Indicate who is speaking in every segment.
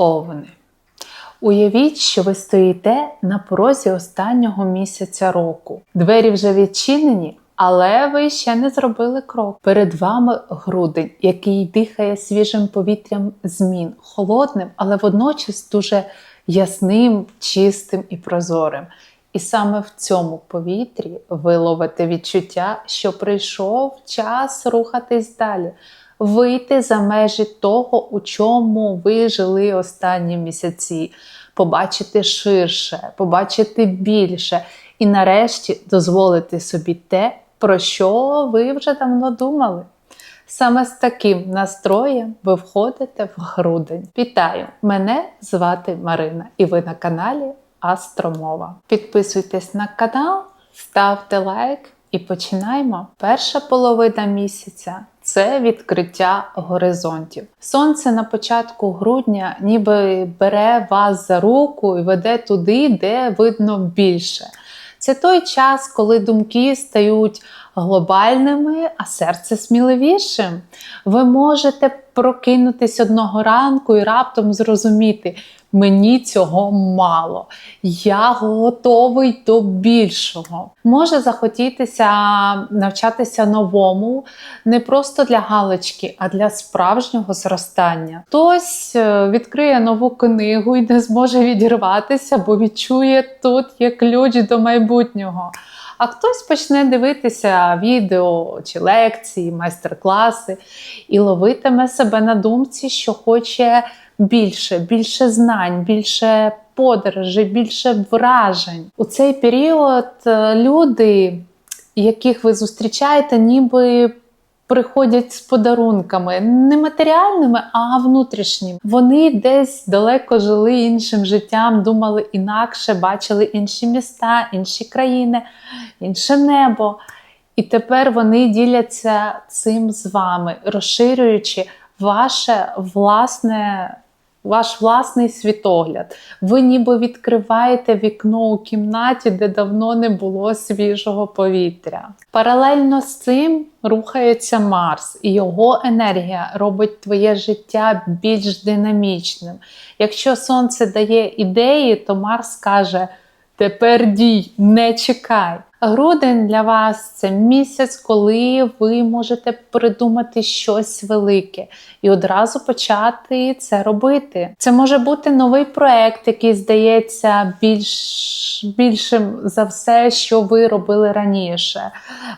Speaker 1: Овни. Уявіть, що ви стоїте на порозі останнього місяця року. Двері вже відчинені, але ви ще не зробили крок. Перед вами грудень, який дихає свіжим повітрям змін, холодним, але водночас дуже ясним, чистим і прозорим. І саме в цьому повітрі ви ловите відчуття, що прийшов час рухатись далі, вийти за межі того, у чому ви жили останні місяці, побачити ширше, побачити більше і нарешті дозволити собі те, про що ви вже давно думали. Саме з таким настроєм ви входите в грудень. Вітаю! Мене звати Марина, і ви на каналі Астромова. Підписуйтесь на канал, ставте лайк і починаємо. Перша половина місяця це відкриття горизонтів. Сонце на початку грудня ніби бере вас за руку і веде туди, де видно більше. Це той час, коли думки стають глобальними, а серце сміливішим. Ви можете прокинутись одного ранку і раптом зрозуміти, мені цього мало. Я готовий до більшого. Може захотітися навчатися новому, не просто для галочки, а для справжнього зростання. Хтось е, відкриє нову книгу і не зможе відірватися, бо відчує тут є ключ до майбутнього. А хтось почне дивитися відео чи лекції, майстер-класи і ловитиме себе на думці, що хоче більше, більше знань, більше подорожей, більше вражень. У цей період е, люди, яких ви зустрічаєте, ніби приходять з подарунками не матеріальними, а внутрішніми. Вони десь далеко жили іншим життям, думали інакше, бачили інші міста, інші країни, інше небо. І тепер вони діляться цим з вами, розширюючи ваше власне. Ваш власний світогляд. Ви ніби відкриваєте вікно у кімнаті, де давно не було свіжого повітря. Паралельно з цим рухається Марс, і його енергія робить твоє життя більш динамічним. Якщо Сонце дає ідеї, то Марс каже: тепер дій, не чекай. Грудень для вас це місяць, коли ви можете придумати щось велике і одразу почати це робити. Це може бути новий проект, який здається більш, більшим за все, що ви робили раніше.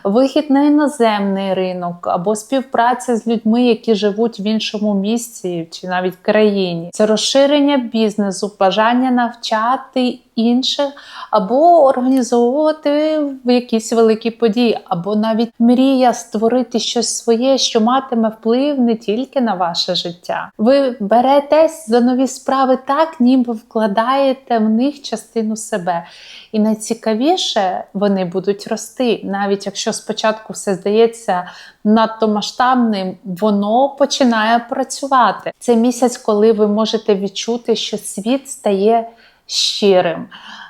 Speaker 1: Вихід на іноземний ринок або співпраця з людьми, які живуть в іншому місці чи навіть країні. Це розширення бізнесу, бажання навчати інших або організовувати в якісь великі події, або навіть мрія створити щось своє, що матиме вплив не тільки на ваше життя. Ви беретесь за нові справи так, ніби вкладаєте в них частину себе. І найцікавіше вони будуть рости, навіть якщо спочатку все здається надто масштабним, воно починає працювати. Це місяць, коли ви можете відчути, що світ стає щирим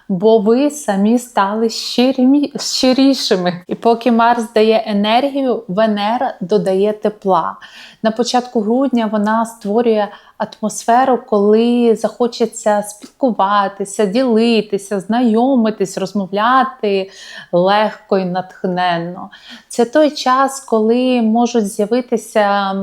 Speaker 1: бо ви самі стали щирімі, щирішими. І поки Марс дає енергію, Венера додає тепла. На початку грудня вона створює атмосферу, коли захочеться спілкуватися, ділитися, знайомитись, розмовляти легко і натхненно. Це той час, коли можуть з'явитися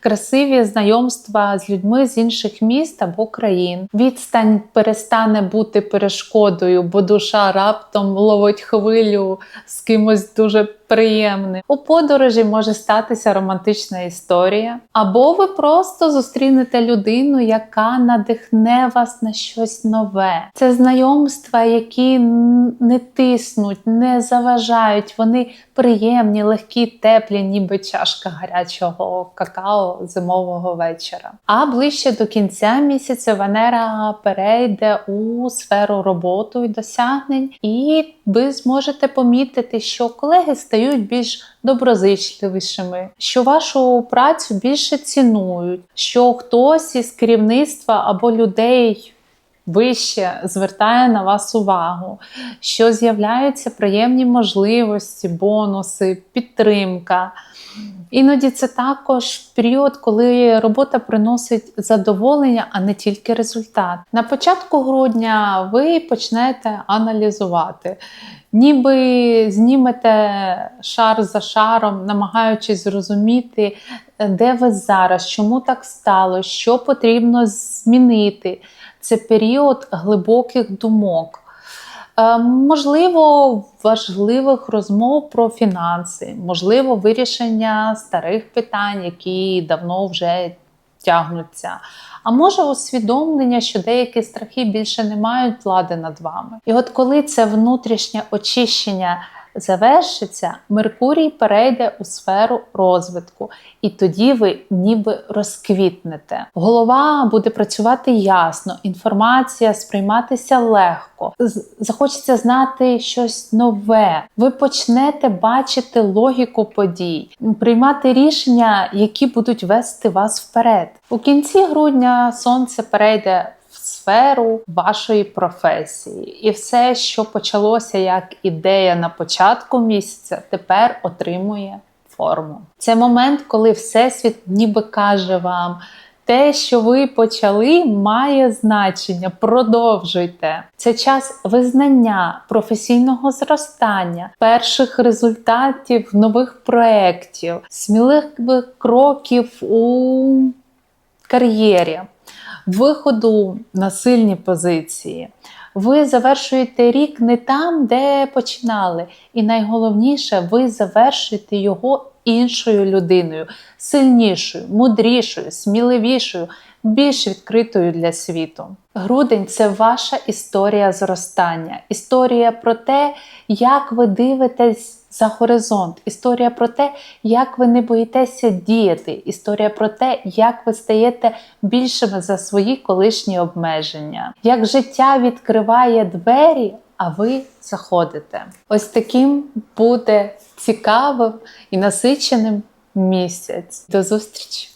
Speaker 1: красиві знайомства з людьми з інших міст або країн. Відстань перестане бути перешкодою, бо душа раптом ловить хвилю з кимось дуже приємним. У подорожі може статися романтична історія, або ви просто зустрінете людину, яка надихне вас на щось нове. Це знайомства, які не тиснуть, не заважають. Вони приємні, легкі, теплі, ніби чашка гарячого какао зимового вечора. А ближче до кінця місяця Венера перейде у сферу роботи і досягнень, і ви зможете помітити, що колеги стають більш доброзичливішими, що вашу працю більше цінують, що хтось із керівництва або людей вище звертає на вас увагу, що з'являються приємні можливості, бонуси, підтримка. Іноді це також період, коли робота приносить задоволення, а не тільки результат. На початку грудня ви почнете аналізувати, ніби знімете шар за шаром, намагаючись зрозуміти, де ви зараз, чому так стало, що потрібно змінити. Це період глибоких думок. Е, Можливо, важливих розмов про фінанси, можливо, вирішення старих питань, які давно вже тягнуться. А може усвідомлення, що деякі страхи більше не мають влади над вами. І от коли це внутрішнє очищення завершиться, Меркурій перейде у сферу розвитку, і тоді ви ніби розквітнете. Голова буде працювати ясно, інформація сприйматися легко. Захочеться знати щось нове. Ви почнете бачити логіку подій, приймати рішення, які будуть вести вас вперед. У кінці грудня сонце перейде сферу вашої професії, і все, що почалося як ідея на початку місяця, тепер отримує форму. Це момент, коли Всесвіт ніби каже вам. Те, що ви почали, має значення. Продовжуйте. Це час визнання, професійного зростання, перших результатів нових проєктів, сміливих кроків у кар'єрі, виходу на сильні позиції. Ви завершуєте рік не там, де починали. І найголовніше, ви завершуєте його іншою людиною, сильнішою, мудрішою, сміливішою, більш відкритою для світу. Грудень це ваша історія зростання, історія про те, як ви дивитесь за горизонт, історія про те, як ви не боїтеся діяти, історія про те, як ви стаєте більшими за свої колишні обмеження, як життя відкриває двері, а ви заходите. Ось таким буде цікавим і насиченим місяць. До зустрічі!